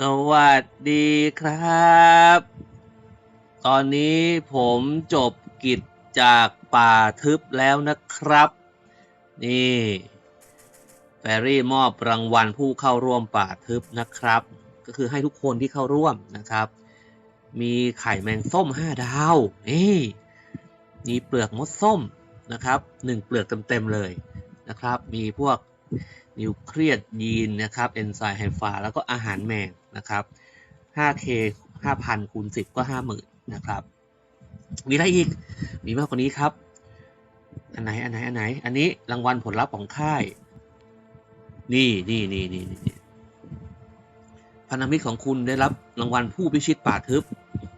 สวัสดีครับ ตอนนี้ผมจบกิจจากป่าทึบแล้วนะครับ นี่แฟรี่มอบรางวัลผู้เข้าร่วมป่าทึบนะครับ ก็คือให้ทุกคนที่เข้าร่วมนะครับ มีไข่แมงส้ม5ดาวนี่มีเปลือกมดส้มนะครับหนึ่งเปลือกเต็มๆเลยนะครับ มีพวกนิวเครียดยีนนะครับ เอนไซม์ไฮฟาแล้วก็อาหารแมง นะครับ 5K 5,000คูณ10 ก็ 50,000นะครับ มีอะไรอีก มีมากกว่านี้ครับ อันไหน อันไหน อันไหน อันนี้รางวัลผลลัพธ์ของค่าย นี่นี่นี่นี่นี่พันธมิตรของคุณได้รับรางวัลผู้พิชิตป่าทึบ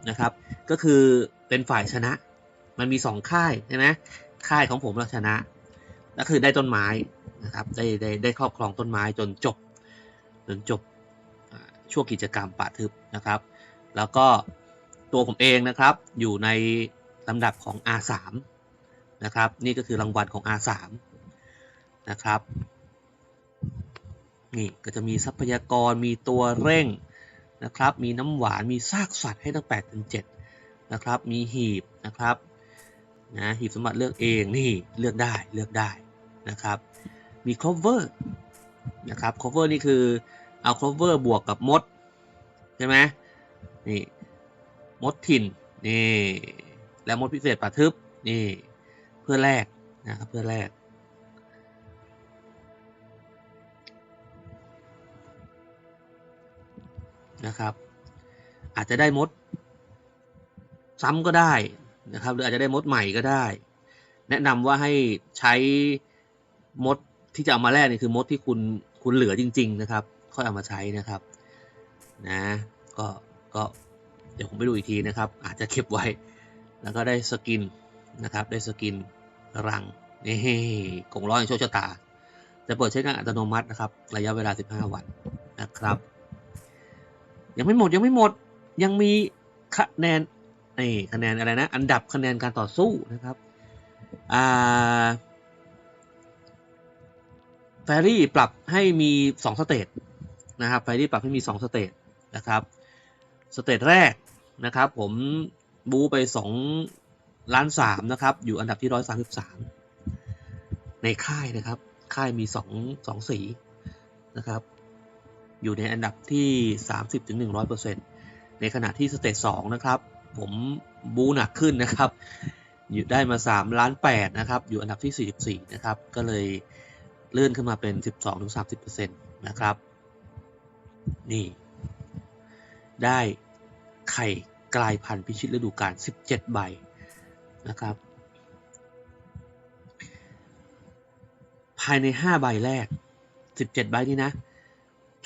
นะครับ ก็คือเป็นฝ่ายชนะ มันมีสองค่ายใช่ไหมค่ายของผมเราชนะ ก็คือได้ต้นไม้นะครับ ได้ได้ได้ครอบครองต้นไม้จนจบ จนจบอ่า ช่วงกิจกรรมป่าทึบนะครับ แล้วก็ตัวผมเองนะครับอยู่ในลำดับของ R3 นะครับนี่ก็คือรางวัลของ R3 นะครับนี่ก็จะมีทรัพยากรมีตัวเร่งนะครับ มีน้ำหวานมีซากสัตว์ให้ตั้ง8ถึง7นะครับมีหีบนะครับนะหีบสมบัติเลือกเองนี่เลือกได้เลือกได้นะครับ มี cover นะครับ cover นี่คือ เอา cover บวกกับมด ใช่ไหมนี่มดถิ่นนี่แล้วมดพิเศษป่าทึบนี่เพื่อแลกนะครับเพื่อแลกนะครับ อาจจะได้มด ซ้ำก็ได้นะครับ หรืออาจจะได้มดใหม่ก็ได้ แนะนำว่าให้ใช้มดที่จะเอามาแลกนี่คือมดที่คุณคุณเหลือจริง ๆ นะครับ ค่อยเอามาใช้นะครับนะก็ก็เดี๋ยวผมไปดูอีกทีนะครับ อาจจะเก็บไว้ แล้วก็ได้สกินนะครับ ได้สกินรังนี่กงร้อยโชคชะตา จะเปิดใช้งานอัตโนมัตินะครับ ระยะเวลา 15 วันนะครับ ยังไม่หมดยังไม่หมดยังมีคะแนนนี่คะแนนอะไรนะ อันดับคะแนนการต่อสู้นะครับอ่าแฟรี่ปรับให้มี 2 สเตจ นะครับแฟรี่ปรับให้มี 2 สเตจนะครับ สเตจแรกนะครับผมบูไป 2 ล้าน3นะครับ อยู่อันดับที่ 133 ในค่ายนะครับ ค่ายมี 2 2 สีนะครับ อยู่ในอันดับที่ 30ถึง100%ในขณะที่สเตจ2นะครับ ผมบูหนักขึ้นนะครับอยู่ได้มา3ล้าน8นะครับ อยู่อันดับที่ 44 นะครับ ก็เลยเลื่อนขึ้นมาเป็น 12-30%นะครับ นี่ ได้ไข่กลายพันธุ์พิชิตฤดูกาล 17 ใบนะครับ ภายใน 5 ใบแรก 17 ใบนี้นะ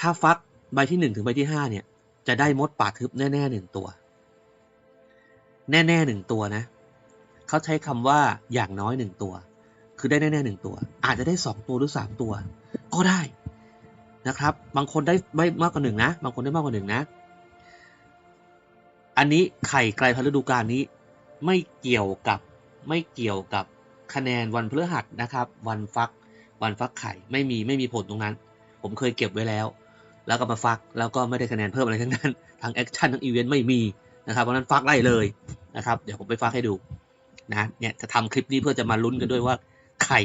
ถ้าฟักใบที่ 1 ถึงใบที่ 5 เนี่ย จะได้มดป่าทึบแน่ๆหนึ่งตัว แน่ๆหนึ่งตัวนะ เขาใช้คำว่าอย่างน้อยหนึ่งตัว คือได้แน่ๆหนึ่งตัว อาจจะได้สองตัวหรือสามตัว ก็ได้ นะครับ บางคนได้ไม่มากกว่าหนึ่งนะ บางคนได้มากกว่าหนึ่งนะ อันนี้ไข่ไกลพันฤดูกาลนี้ไม่เกี่ยวกับไม่เกี่ยวกับคะแนนวันพฤหัสนะครับ วันฟักวันฟักไข่ไม่มีไม่มีผลตรงนั้น ผมเคยเก็บไว้แล้ว แล้วก็มาฟักแล้วก็ไม่ได้คะแนนเพิ่มอะไรทั้งนั้นทั้งแอคชั่นทั้งอีเวนต์ไม่มีนะครับเพราะนั้นฟักได้เลยนะครับ เดี๋ยวผมไปฟักให้ดูนะเนี่ยจะทำคลิปนี้เพื่อจะมาลุ้นกันด้วยว่าไข่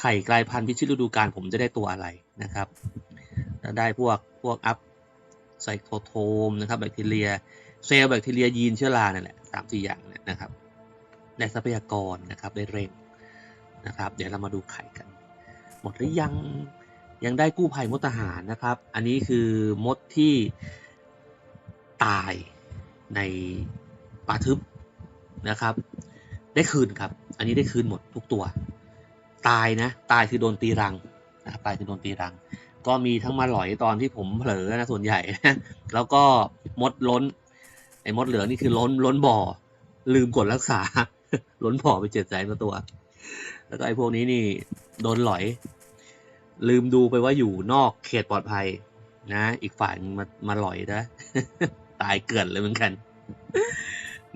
ไข่กลายพันธุ์พิชิตฤดูกาลผมจะได้ตัวอะไร นะครับแล้วได้พวกพวกอัพไซโคโทมนะครับแบคทีเรียเซลล์แบคทีเรียยีนเชื้อราเนี่ยแหละสามสี่อย่างเนี่ยนะครับได้ทรัพยากรนะครับได้เร่งนะครับ เดี๋ยวเรามาดูไข่กัน หมดหรือยังยังได้กู้ภัยมดทหารนะครับ อันนี้คือมดที่ตายในป่าทึบนะครับ ได้คืนครับ อันนี้ได้คืนหมดทุกตัว ตายนะ ตายคือโดนตีรัง นะครับตายคือโดนตีรัง ก็มีทั้งมาหลอยตอนที่ผมเผลอนะส่วนใหญ่แล้วก็มดล้นไอ้มดเหลืองนี่คือล้นล้นบ่อ ลืมกดรักษา ล้นบ่อไปเจ็ดแสนกว่าตัว แล้วก็ไอ้พวกนี้นี่โดนหลอย ลืมดูไปว่าอยู่นอกเขตปลอดภัย นะ อีกฝ่ายมามาหลอยนะตายเกลื่อนเลยเหมือนกัน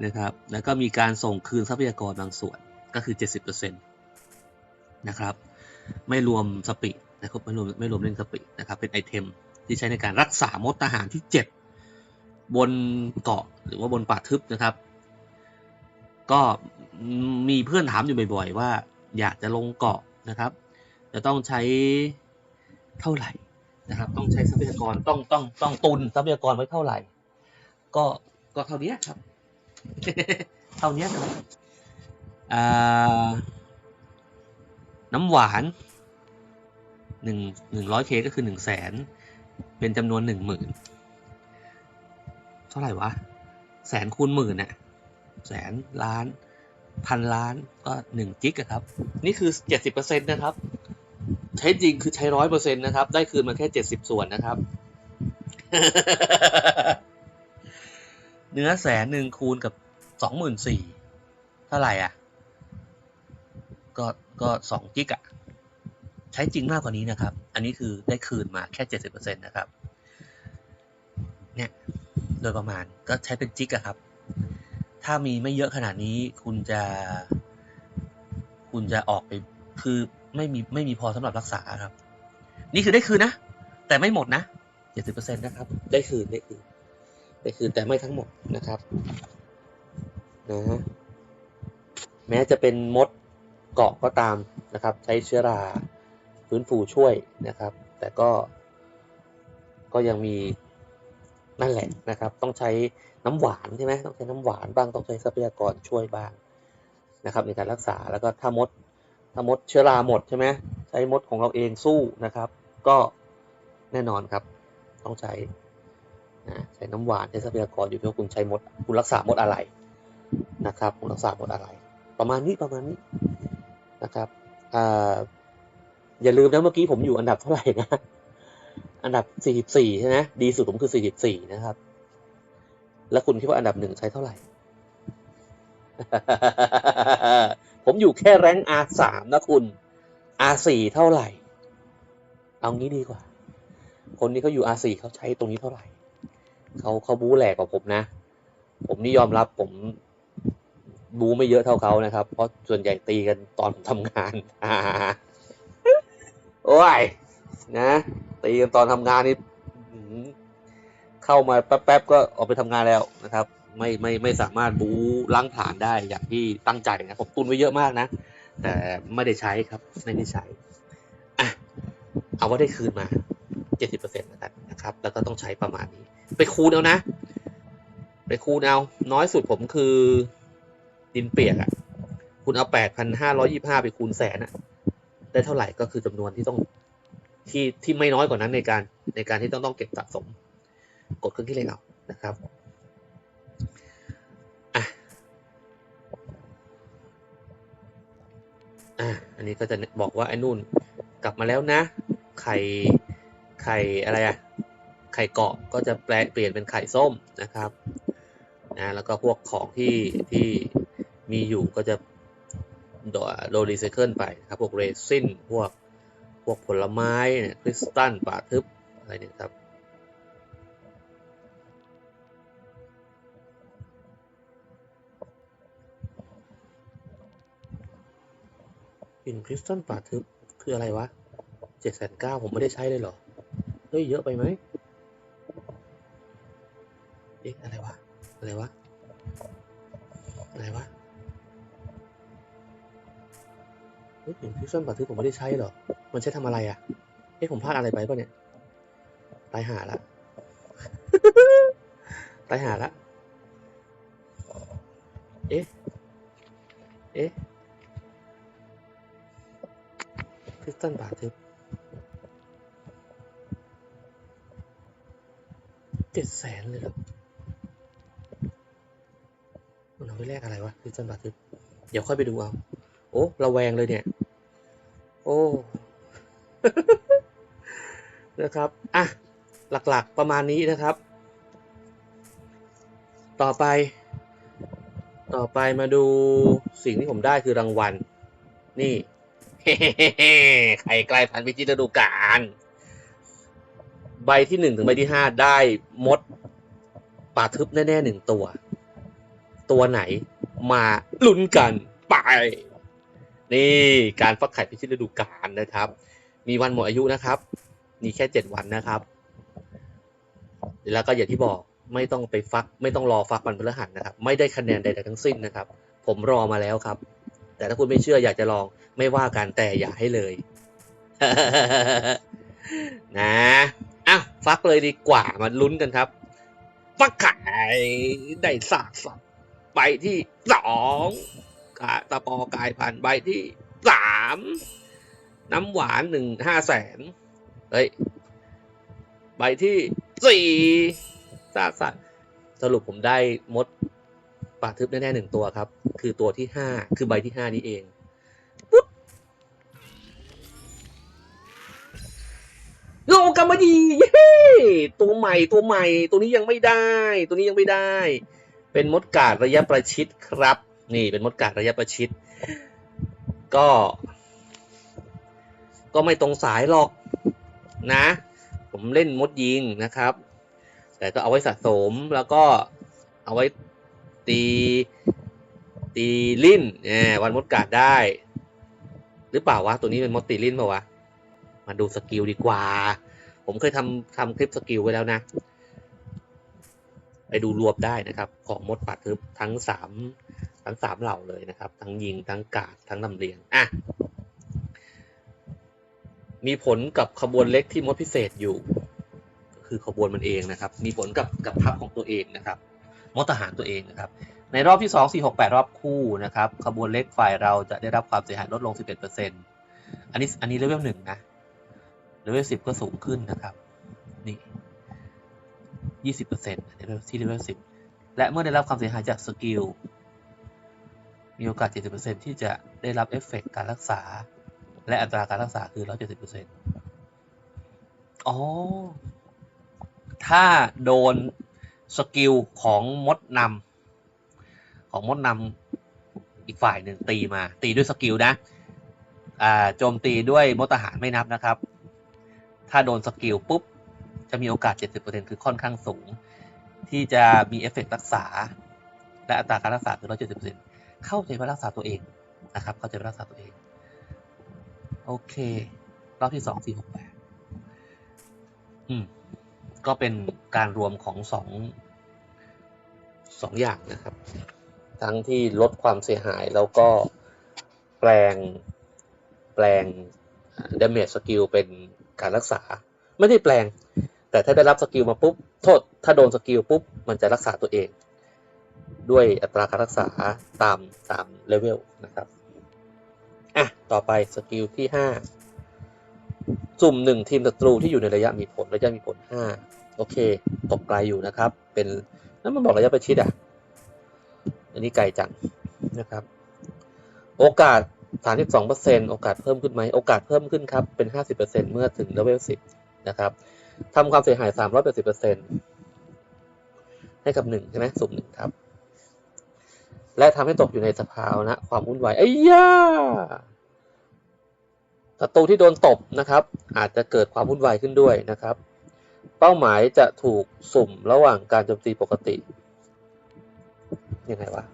นะครับ แล้วก็มีการส่งคืนทรัพยากรบางส่วนก็คือ 70%นะครับ ไม่รวมสปินะครับไม่รวมไม่รวมเล่นสปินะครับ เป็นไอเทมที่ใช้ในการรักษามดทหารที่เจ็บบนเกาะหรือว่าบนป่าทึบนะครับ ก็มีเพื่อนถามอยู่บ่อยๆ ว่าอยากจะลงเกาะนะครับ จะต้องใช้เท่าไหร่นะครับ ต้องใช้ทรัพยากรต้องต้องต้องตุนทรัพยากรไว้เท่าไหร่ ก็ก็เท่านี้ครับ เท่านี้ครับอ่า น้ำหวานหนึ่งหนึ่งร้อยเคก็คือหนึ่งแสนเป็นจำนวนหนึ่งหมื่นเท่าไหร่วะ แสนคูณหมื่นน่ะแสนล้านพันล้านก็หนึ่งจิกะครับ นี่คือเจ็ดสิบเปอร์เซ็นต์นะครับ ใช้จริงคือใช้ร้อยเปอร์เซ็นต์นะครับ ได้คืนมาแค่เจ็ดสิบส่วนนะครับ เนื้อแสนหนึ่งคูณกับสองหมื่นสี่เท่าไหร่อะ ก็ ก็สองกิกอะใช้จริงมากกว่านี้นะครับ อันนี้คือได้คืนมาแค่เจ็ดสิบเปอร์เซ็นต์นะครับ เนี่ย โดยประมาณก็ใช้เป็นจิกอะครับ ถ้ามีไม่เยอะขนาดนี้คุณจะ คุณจะออกไปคือไม่มีไม่มีพอสำหรับรักษาครับ นี่คือได้คืนนะ แต่ไม่หมดนะเจ็ดสิบเปอร์เซ็นต์นะครับ ได้คืนได้คืนได้คืนแต่ไม่ทั้งหมดนะครับนะฮะแม้จะเป็นมด เกาะก็ตามนะครับใช้เชื้อราฟื้นฟูช่วยนะครับ แต่ก็ก็ยังมีนั่นแหละนะครับ ต้องใช้น้ำหวานใช่ไหมต้องใช้น้ำหวานบ้างต้องใช้ทรัพยากรช่วยบ้างนะครับในการรักษาแล้วก็ถ้ามดถ้ามดเชื้อราหมดใช่ไหมใช้มดของเราเองสู้นะครับ ก็แน่นอนครับ ต้องใช้นะใช้น้ำหวานใช้ทรัพยากรอยู่ที่ว่าคุณใช้มดคุณรักษามดอะไรนะครับ คุณรักษามดอะไร ประมาณนี้ประมาณนี้ นะครับออย่าลืมนะเมื่อกี้ผมอยู่อันดับเท่าไหร่นะ อันดับ 44 ใช่ไหมดีสุดผมคือ 44 นะครับ แล้วคุณคิดว่าอันดับหนึ่งใช้เท่าไหร่ ผมอยู่แค่แรง R3 นะคุณ R4 เท่าไหร่ เอางี้ดีกว่า คนนี้เขาอยู่ R4 เขาใช้ตรงนี้เท่าไหร่ เขาเขาบู๊แหลกกว่าผมนะ ผมนี่ยอมรับผม บูไม่เยอะเท่าเขานะครับ เพราะส่วนใหญ่ตีกันตอนทำงานอ่าโอ้ยนะตีกันตอนทำงานนี่เข้ามาแป๊บๆก็ออกไปทำงานแล้วนะครับ ไม่ไม่ไม่สามารถบูล้างผ่านได้อย่างที่ตั้งใจนะผมตุนไว้เยอะมากนะ แต่ไม่ได้ใช้ครับ ไม่ได้ใช้อะเอาว่าได้คืนมา70%นะครับนะครับ แล้วก็ต้องใช้ประมาณนี้ ไปคูณเอานะ ไปคูณเอาน้อยสุดผมคือ ดินเปียกอะ่ะ คุณเอา8,525ไปคูณแสนอะ่ะ ได้เท่าไหร่ก็คือจำนวนที่ต้องที่ที่ไม่น้อยกว่านั้นในการในการที่ต้องต้องเก็บสะสม กดเครื่องคิดเลขเอานะครับอะอะอันนี้ก็จะบอกว่าไอ้นู่นกลับมาแล้วนะ ไข่ไข่อะไรอะไข่เกาะก็จะแปลเปลี่ยนเป็นไข่ส้มนะครับนะแล้วก็พวกของที่ที่ มีอยู่ก็จะโดโดรีไซเคิลไปครับพวกเรซินพวกพวกผลไม้เนี่ยคริสตัลป่าทึบอะไรเนี่ยครับอินคริสตัลป่าทึบคืออะไรวะเจ็ดแสนเก้าผมไม่ได้ใช้เลยเหรอ เฮ้ย เยอะไปไหมเอ๊ะอะไรวะ อะไรวะ เฮ้ยอินคริสตัลป่าทึบผมไม่ได้ใช้เหรอ มันใช้ทำอะไรอะเอ๊ะผมพลาดอะไรไปป่ะเนี่ย ตายหาละ ตายหาละ เอ๊ะ เอ๊ะคริสตัลบาทึบเจ็ดแสนเลยหรอมันเอาไปแลกอะไรวะคริสตัลบาทึบเดี๋ยวค่อยไปดูเอา โอ้ระแวงเลยเนี่ย โอ้นะครับอะหลักๆประมาณนี้นะครับ ต่อไป ต่อไปมาดูสิ่งที่ผมได้คือรางวัล นี่เฮ้ไข่ไกลพันธุ์พิจิตรดูกาลใบที่หนึ่งถึงใบที่ห้าได้มดป่าทึบแน่ๆหนึ่งตัว ตัวไหนมาลุ้นกันไป นี่การฟักไข่พิชิตฤดูกาลนะครับ มีวันหมดอายุนะครับ มีแค่เจ็ดวันนะครับ แล้วก็อย่างที่บอกไม่ต้องไปฟัก ไม่ต้องรอฟักวันพฤหัสนะครับ ไม่ได้คะแนนใดๆทั้งสิ้นนะครับ ผมรอมาแล้วครับ แต่ถ้าคุณไม่เชื่ออยากจะลองไม่ว่ากันแต่อย่าให้เลย นะอะฟักเลยดีกว่ามาลุ้นกันครับ ฟักไข่ได้สากสับใบที่สอง กาตะปอกายพันใบที่สามน้ำหวานหนึ่งห้าแสนเฮ้ยใบที่สี่ซากสัตว์สรุปผมได้มดป่าทึบแน่ๆหนึ่งตัวครับ คือตัวที่ห้าคือใบที่ห้านี้เองปุ๊บโลกำมดีเย้ตัวใหม่ตัวใหม่ ตัวนี้ยังไม่ได้ ตัวนี้ยังไม่ได้ เป็นมดกาดระยะประชิดครับ นี่เป็นมดกาดระยะประชิด ก็ ก็ไม่ตรงสายหรอกนะ ผมเล่นมดยิงนะครับ แต่ก็เอาไว้สะสมแล้วก็เอาไว้ตี ตีลิ้นเนี่ยวันมดกาดได้ หรือเปล่าวะ ตัวนี้เป็นมดตีลิ้นเปล่าวะ มาดูสกิลดีกว่า ผมเคยทำทำคลิปสกิลไว้แล้วนะไปดูรวบได้นะครับ ของมดปัดทึบทั้งสาม ทั้งสามเหล่าเลยนะครับ ทั้งยิงทั้งกาดทั้งลำเลียงอะมีผลกับขบวนเล็กที่มดพิเศษอยู่ คือขบวนมันเองนะครับ มีผลกับกับทัพของตัวเองนะครับมดทหารตัวเองนะครับ ในรอบที่ 2 4 6 8 รอบคู่นะครับ ขบวนเล็กฝ่ายเราจะได้รับความเสียหายลดลง 11%อันนี้อันนี้เลเวลหนึ่งนะเลเวล10ก็สูงขึ้นนะครับนี่20%เลเวลที่เลเวล10และเมื่อได้รับความเสียหายจากสกิล มีโอกาส 70%ที่จะได้รับเอฟเฟกต์การรักษา และอัตราการรักษาคือ 170%อ๋อ ถ้าโดนสกิลของมดนำของมดนำอีกฝ่ายหนึ่งตีมา ตีด้วยสกิลนะอ่าโจมตีด้วยมดทหารไม่นับนะครับ ถ้าโดนสกิลปุ๊บ จะมีโอกาส 70%คือค่อนข้างสูง ที่จะมีเอฟเฟกต์รักษา และอัตราการรักษาคือ170% เข้าใจว่ารักษาตัวเองนะครับ เข้าใจว่ารักษาตัวเอง โอเค รอบที่สองสี่หกแปดอืมก็เป็นการรวมของสองสองอย่างนะครับ ทั้งที่ลดความเสียหายแล้วก็แปลงแปลง damage skill เป็นการรักษา ไม่ได้แปลง แต่ถ้าได้รับสกิลมาปุ๊บ โทษ ถ้าโดนสกิลปุ๊บ มันจะรักษาตัวเอง ด้วยอัตราการรักษาตามตามเลเวลนะครับ อะ ต่อไปสกิลที่ห้าสุ่มหนึ่งทีมศัตรูที่อยู่ในระยะมีผล ระยะมีผลห้าโอเค ตกไกลอยู่นะครับ เป็นแล้วมันบอกระยะประชิดอะ อันนี้ไกลจังนะครับ โอกาส 32%โอกาสเพิ่มขึ้นไหม โอกาสเพิ่มขึ้นครับ เป็น 50%เมื่อถึงเลเวล 10 นะครับทำความเสียหาย 380%ให้กับ1ใช่ไหมสุ่มหนึ่งครับ และทำให้ตกอยู่ในสภาวนะความวุ่นวายไอ้ย่าศัตรูที่โดนตบนะครับ อาจจะเกิดความวุ่นวายขึ้นด้วยนะครับ เป้าหมายจะถูกสุ่มระหว่างการโจมตีปกติยังไงวะ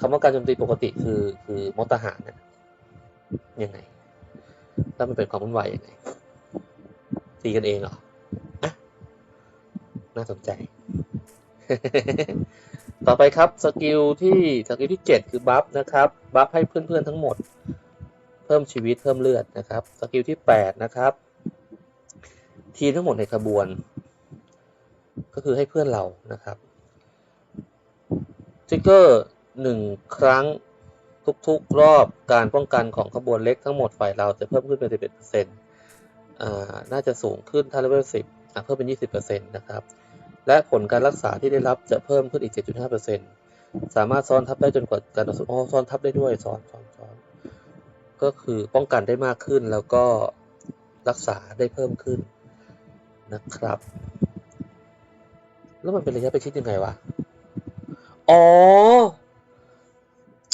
คำว่าการโจมตีปกติคือคือมดทหารนี่ยยังไงแล้วมันเป็นความวุ่นวายยังไงตีกันเองเหรออะน่าสนใจ ต่อไปครับสกิลที่สกิลที่ 7 คือบัฟนะครับบัฟให้เพื่อนๆทั้งหมด เพิ่มชีวิตเพิ่มเลือดนะครับสกิลที่ 8 นะครับ ทีมทั้งหมดในขบวน ก็คือให้เพื่อนเรานะครับทริกเกอร์หนึ่งครั้งทุกๆรอบการป้องกันของขบวนเล็กทั้งหมดฝ่ายเราจะเพิ่มขึ้นเป็น 11%อ่าน่าจะสูงขึ้นถ้าเลเวล10อะเพิ่มเป็น 20%นะครับ และผลการรักษาที่ได้รับจะเพิ่มขึ้นอีก 7.5%สามารถซ้อนทับได้จนกว่าการต่อสู้อ๋อซ้อนทับได้ด้วยซ้อนซ้อนซ้อนก็คือป้องกันได้มากขึ้นแล้วก็รักษาได้เพิ่มขึ้นนะครับ แล้วมันเป็นระยะประชิดยังไงวะ อ๋อ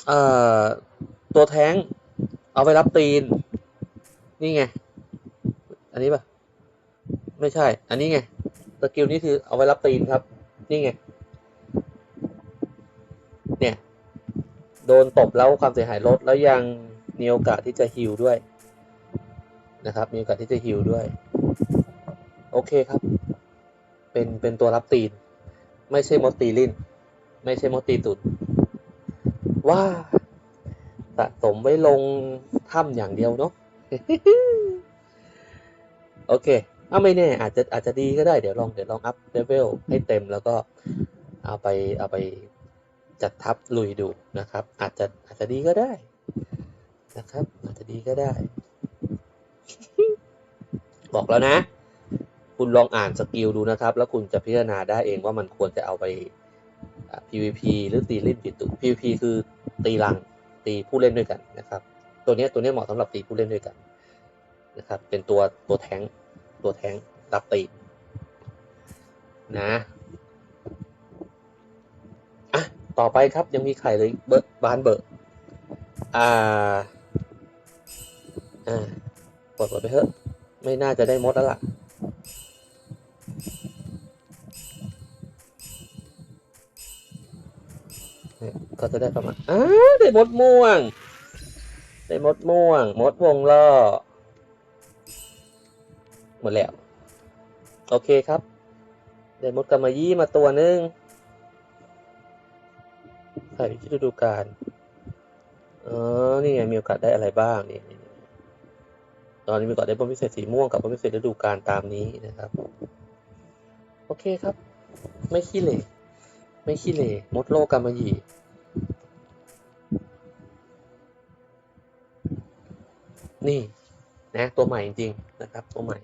เอ่อตัวแท้ง เอาไว้รับตีน นี่ไง อันนี้ปะไม่ใช่ อันนี้ไง สกิลนี้คือเอาไว้รับตีนครับ นี่ไง เนี่ย โดนตบแล้วความเสียหายลดแล้วยังมีโอกาสที่จะฮิลด้วยนะครับ มีโอกาสที่จะฮิลด้วย โอเคครับ เป็นเป็นตัวรับตีน ไม่ใช่มดตีลิ้น ไม่ใช่มดตีตุนว่าสะสมไว้ลงถ้ำอย่างเดียวเนาะโอเค เอาไม่แน่อาจจะอาจจะดีก็ได้เดี๋ยวลองเดี๋ยวลองอัพเลเวลให้เต็มแล้วก็เอาไปเอาไปจัดทับลุยดูนะครับ อาจจะอาจจะดีก็ได้นะครับ อาจจะดีก็ได้ บอกแล้วนะ คุณลองอ่านสกิลดูนะครับ แล้วคุณจะพิจารณาได้เองว่ามันควรจะเอาไป PVP หรือตีเล่นปิดตุ PVP คือตีรังตีผู้เล่นด้วยกันนะครับ ตัวนี้ตัวนี้เหมาะสำหรับตีผู้เล่นด้วยกันนะครับ เป็นตัวตัวแทง ตัวแทงรับตีนะอะต่อไปครับยังมีไข่เลยเบิร์บานเบิร์อ่าอ่ากดกดไปเถอะ ไม่น่าจะได้มดแล้วล่ะเนี่ยก็จะได้ประมาณอ้าได้มดม่วง ได้มดม่วง มดวงล่อ หมดแล้ว โอเคครับได้มดกำมะยี่มาตัวหนึ่งใส่ที่ฤดูกาลอ๋อนี่ไงมีโอกาสได้อะไรบ้างนี่ตอนนี้มีโอกาสได้บอลพิเศษสีม่วงกับบอลพิเศษฤดูกาลตามนี้นะครับ โอเคครับ ไม่ขี้เหร่ไม่ขี้เหร่มดโลกกำมะยี่นี่นะตัวใหม่จริงๆนะครับ ตัวใหม่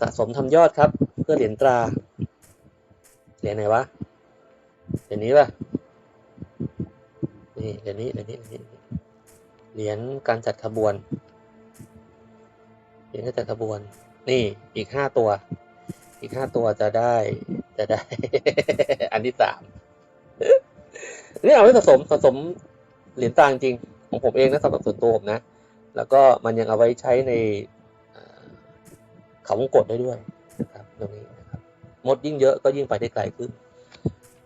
สะสมทำยอดครับ เพื่อเหรียญตรา เหรียญไหนวะ เหรียญนี้ป่ะ นี่เหรียญนี้เหรียญนี้ เหรียญการจัดขบวน เหรียญการจัดขบวน นี่อีกห้าตัว อีกห้าตัวจะได้ จะได้ อันที่สามนี่เอาไว้สะสมสะสมเหรียญตราจริงของผมเองนะสำหรับส่วนตัวผมนะ แล้วก็มันยังเอาไว้ใช้ใน เขาวงกดได้ด้วยนะครับตรงนี้นะครับมดยิ่งเยอะก็ยิ่งไปได้ไกลขึ้น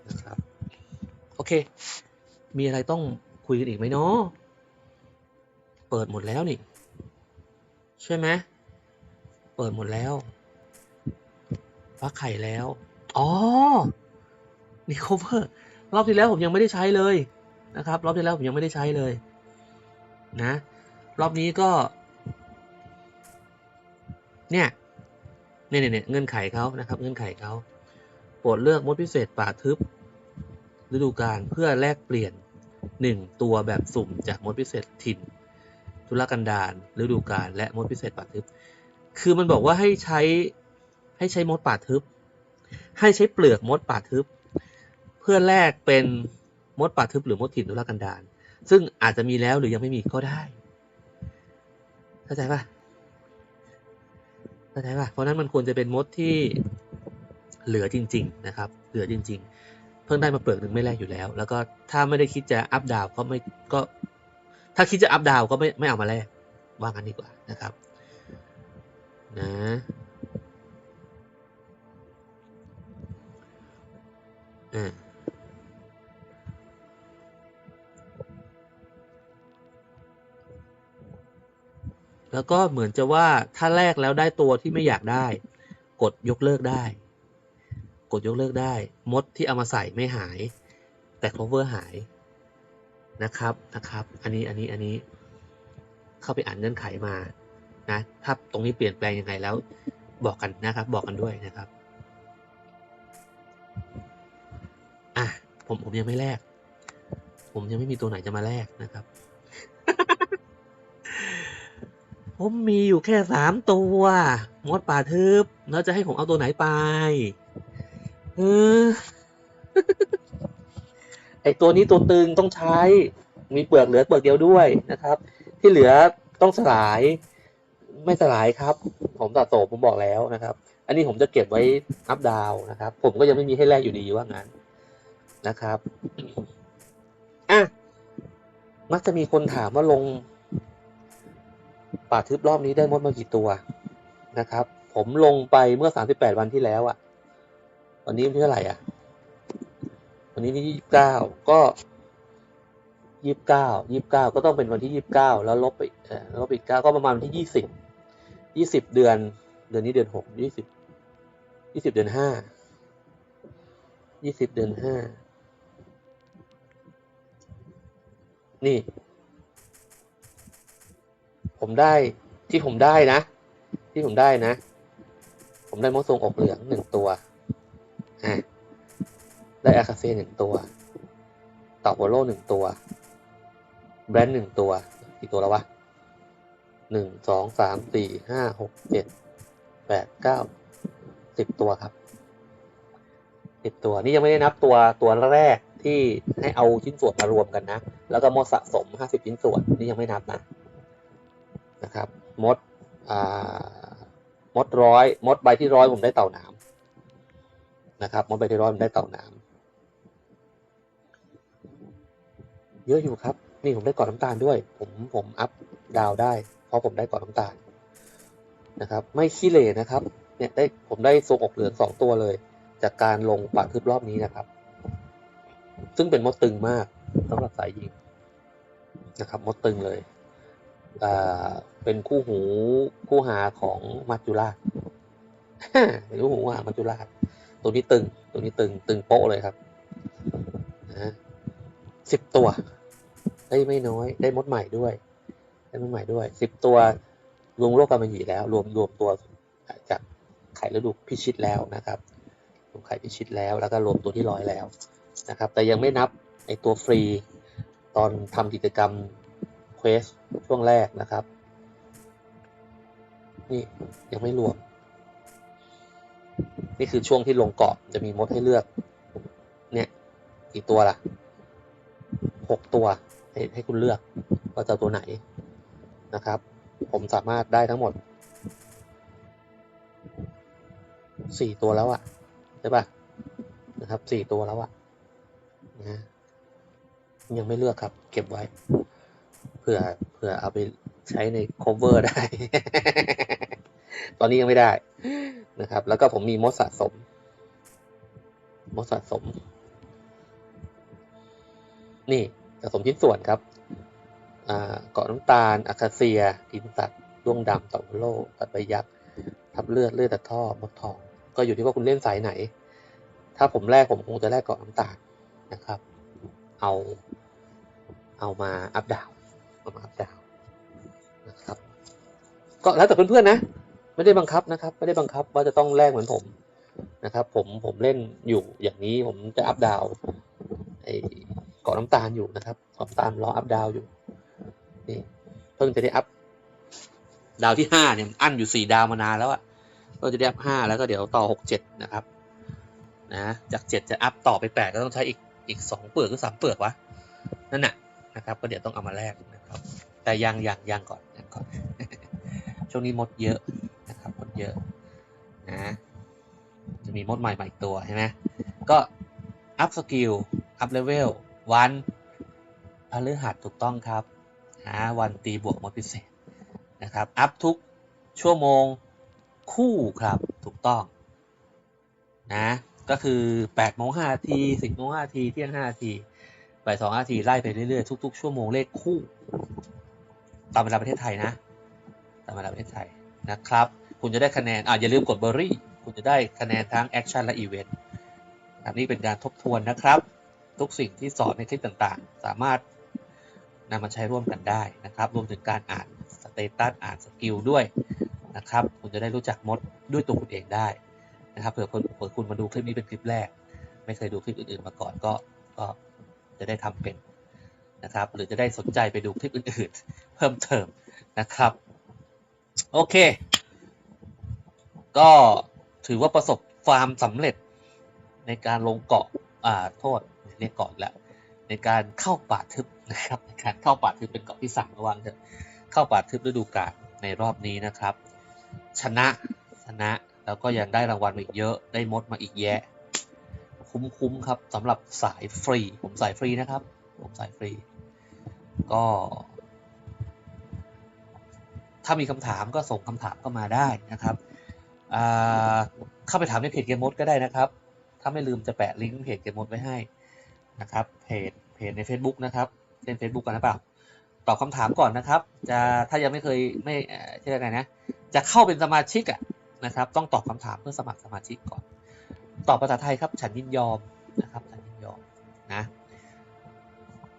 นะครับโอเค มีอะไรต้องคุยกันอีกไหมเนาะเปิดหมดแล้วนี่ ใช่ไหมเปิดหมดแล้วฟักไข่แล้ว อ๋อ นี่ cover รอบที่แล้วผมยังไม่ได้ใช้เลยนะครับ รอบที่แล้วผมยังไม่ได้ใช้เลย นะ รอบนี้ก็ เนี่ย เนี่ยเนี่ยเงื่อนไขเขานะครับ เงื่อนไขเขาโปรดเลือกมดพิเศษป่าทึบฤดูกาลเพื่อแลกเปลี่ยนหนึ่งตัวแบบสุ่มจากมดพิเศษถิ่นธุรกันดารฤดูกาลและมดพิเศษป่าทึบ คือมันบอกว่าให้ใช้ให้ใช้มดป่าทึบ ให้ใช้เปลือกมดป่าทึบ เพื่อแลกเป็นมดป่าทึบหรือมดถิ่นธุรกันดารซึ่งอาจจะมีแล้วหรือยังไม่มีก็ได้ เข้าใจปะ เข้าใจปะเพราะนั้นมันควรจะเป็นมดที่เหลือจริง ๆ นะครับ เหลือจริง ๆ เพิ่งได้มาเปลือกหนึ่งไม่แลกอยู่แล้ว แล้วก็ถ้าไม่ได้คิดจะอัพดาวก็ไม่ก็ ถ้าคิดจะอัพดาวก็ไม่ไม่เอามาแลกว่างั้นดีกว่านะครับ นะอ่า แล้วก็เหมือนจะว่าถ้าแลกแล้วได้ตัวที่ไม่อยากได้ กดยกเลิกได้ กดยกเลิกได้ มดที่เอามาใส่ไม่หาย แต่ cover หายนะครับนะครับ อันนี้อันนี้อันนี้เข้าไปอ่านเงื่อนไขมานะถ้าตรงนี้เปลี่ยนแปลงยังไงแล้วบอกกันนะครับ บอกกันด้วยนะครับอะผมผมยังไม่แลกผมยังไม่มีตัวไหนจะมาแลกนะครับ ผมมีอยู่แค่สามตัวมดป่าทึบ แล้วจะให้ผมเอาตัวไหนไป เออ ไอตัวนี้ตัวตึงต้องใช้ มีเปลือกเหลือเปลือกเดียวด้วยนะครับ ที่เหลือต้องสลาย ไม่สลายครับ ผมตัดโตผมบอกแล้วนะครับ อันนี้ผมจะเก็บไว้อัพดาวนะครับ ผมก็ยังไม่มีให้แลกอยู่ดีว่างั้นนะครับอะมักจะมีคนถามว่าลง ป่าทึบรอบนี้ได้มดมากี่ตัวนะครับ ผมลงไปเมื่อ38วันที่แล้วอะ่ะ วันนี้วันที่เท่าไหร่อะ วันนี้ที่29ก็29 29ก็ต้องเป็นวันที่29แล้วลบไปลบอีก9ก็ประมาณวันที่20ยี่สิบเดือน เดือนนี้เดือนหกยี่สิบยี่สิบเดือนห้ายี่สิบเดือนห้านี่ ผมได้ที่ผมได้นะ ที่ผมได้นะ ผมได้มดทรงอกเหลืองหนึ่งตัวอะได้อาคาเซ่หนึ่งตัวต่อโบโลหนึ่งตัว แบรนด์หนึ่งตัวกี่ตัวแล้ววะหนึ่งสองสามสี่ห้าหกเจ็ดแปดเก้าสิบตัวครับสิบตัวนี่ยังไม่ได้นับตัวตัวแรกที่ให้เอาชิ้นส่วนมารวมกันนะ แล้วก็มดสะสมห้าสิบชิ้นส่วนนี่ยังไม่นับนะ นะครับ มดมดร้อยมดใบที่ร้อยผมได้เต่าหนามนะครับมดใบที่ร้อยผมได้เต่าหนามเยอะอยู่ครับ นี่ผมได้กอดน้ำตาลด้วย ผมผมอัพดาวได้ เพราะผมได้กอดน้ำตาลนะครับ ไม่ขี้เหร่นะครับ เนี่ยได้ผมได้ทรงอกเหลืองสองตัวเลย จากการลงป่าทึบรอบนี้นะครับ ซึ่งเป็นมดตึงมากสำหรับสายยิงนะครับ มดตึงเลย เป็นคู่หูคู่หาของมัจจุราชเป็นคู่หูคู่หามัจจุราช ตัวนี้ตึง ตัวนี้ตึง ตึงโป๊ะเลยครับนะสิบตัว ได้ไม่น้อย ได้มดใหม่ด้วย ได้มดใหม่ด้วย สิบตัว รวมโลกกำมะหยี่แล้ว รวมรวมตัวจากไข่ฤดูพิชิตแล้วนะครับรวมไข่พิชิตแล้ว แล้วก็รวมตัวที่ร้อยแล้วนะครับ แต่ยังไม่นับไอตัวฟรี ตอนทำกิจกรรม ควสช่วงแรกนะครับ นี่ยังไม่รวม นี่คือช่วงที่ลงเกาะจะมีมดให้เลือก เนี่ยกี่ตัวล่ะหกตัวให้ให้คุณเลือกว่าจะตัวไหนนะครับ ผมสามารถได้ทั้งหมดสี่ตัวแล้วอะใช่ปะนะครับสี่ตัวแล้วอะนะยังไม่เลือกครับ เก็บไว้ เผื่อเผื่อเอาไปใช้ใน cover ได้ ตอนนี้ยังไม่ได้นะครับ แล้วก็ผมมีมดสะสม มดสะสม นี่สะสมชิ้นส่วนครับเกาะน้ำตาลอะคาเซียดินตัดดวงดำต่าโลตัดใบยักษ์ทับเลือดเลือดตัดท่อมดทอง ก็อยู่ที่ว่าคุณเล่นสายไหน ถ้าผมแรกผมคงจะแรกเกาะน้ำตาลนะครับ เอา เอามาอัพดาว เอามาอัพดาวนะครับ ก็แล้วแต่เพื่อนๆนะ ไม่ได้บังคับนะครับ ไม่ได้บังคับว่าจะต้องแลกเหมือนผมนะครับ ผมผมเล่นอยู่อย่างนี้ผมจะอัพดาวไอ้เกาะน้ำตาลอยู่นะครับเกาะน้ำตาลรออัพดาวอยู่นี่เพิ่งจะได้อัพดาวที่ห้าเนี่ยอั้นอยู่สี่ดาวมานานแล้วอะก็จะได้อัพห้าแล้วก็เดี๋ยวต่อหกเจ็ดนะครับนะจากเจ็ดจะอัพต่อไปแปดก็ต้องใช้อีกอีกสองเปลือกหรือสามเปลือกวะนั่นน่ะนะครับ ก็เดี๋ยวต้องเอามาแลก แต่ยังยังยังก่อนยังก่อน ช่วงนี้มดเยอะนะครับมดเยอะนะจะมีมดใหม่มาอีกตัวใช่ไหมก็อัพสกิลอัพเลเวลวันพฤหัสถูกต้องครับหาวันตีบวกมดพิเศษนะครับอัพทุกชั่วโมงคู่ครับถูกต้องนะก็คือ8โมง5นาที10โมง5นาทีเที่ยง5นาทีบ่าย2นาทีไล่ไปเรื่อยๆทุก ๆ ชั่วโมงเลขคู่ ตามเวลาประเทศไทยนะ ตามเวลาประเทศไทยนะครับ คุณจะได้คะแนนอ่าอย่าลืมกดเบอร์รี่ คุณจะได้คะแนนทั้งแอคชั่นและอีเวนต์อันนี้เป็นการทบทวนนะครับ ทุกสิ่งที่สอนในคลิปต่างๆ สามารถนำมาใช้ร่วมกันได้นะครับ รวมถึงการอ่านสเตตัสอ่านสกิลด้วยนะครับ คุณจะได้รู้จักมดด้วยตัวคุณเองได้นะครับเผื่อคนเผื่อคุณมาดูคลิปนี้เป็นคลิปแรก ไม่เคยดูคลิปอื่นๆมาก่อนก็ก็จะได้ทำเป็นนะครับ หรือจะได้สนใจไปดูคลิปอื่นๆ พิ่มเติมนะครับ โอเค ก็ถือว่าประสบความสำเร็จในการลงเกาะอ่าโทษเรียกเกาะอีกแล้วในการเข้าป่าทึบนะครับในการเข้าป่าทึบเป็นเกาะที่สามระวังเถอะเข้าป่าทึบฤดูกาลในรอบนี้นะครับ ชนะชนะแล้วก็ยังได้รางวัลมาอีกเยอะได้มดมาอีกแยะ คุ้มๆครับสำหรับสายฟรี ผมสายฟรีนะครับ ผมสายฟรี ก็ ถ้ามีคำถามก็ส่งคำถามเข้ามาได้นะครับเข้าไปถามในเพจเกมมดก็ได้นะครับ ถ้าไม่ลืมจะแปะลิงก์เพจเกมมดไว้ให้นะครับเพจเพจใน Facebook นะครับเล่น Facebook กันหรือเปล่าตอบคำถามก่อนนะครับ จะถ้ายังไม่เคยไม่เอ่อชื่อะไรนะ จะเข้าเป็นสมาชิกอะนะครับ ต้องตอบคำถามเพื่อสมัครสมาชิกก่อน ตอบภาษาไทยครับ ฉันยินยอมนะครับฉันยินยอมนะ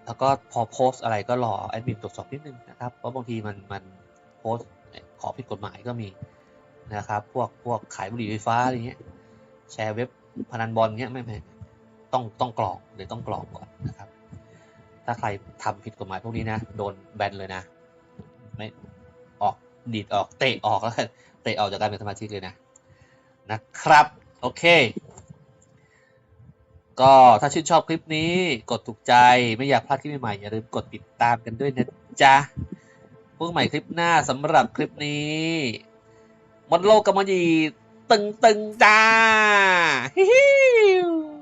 แล้วก็พอโพสต์อะไรก็รอแอดมินตรวจสอบนิดนึงนะครับเพราะบางทีมันมัน โพสขอผิดกฎหมายก็มีนะครับ พวกพวกขายบุหรี่ไฟฟ้าอะไรเงี้ย แชร์เว็บพนันบอลเงี้ยไม่ไม่ต้องต้องกรอกเดี๋ยวต้องกรอกก่อนนะครับ ถ้าใครทำผิดกฎหมายพวกนี้นะ โดนแบนเลยนะ ไม่ออกดีดออกเตะออกแล้วเตะออกจากการเป็นสมาชิกเลยนะนะครับ โอเค ก็ถ้าชื่นชอบคลิปนี้กดถูกใจไม่อยากพลาดคลิปใหม่ๆอย่าลืมกดติดตามกันด้วยนะจ๊ะ พบใหม่คลิปหน้าสำหรับคลิปนี้มดโลกกำมะหยี่ตึงๆจ้าฮิฮิว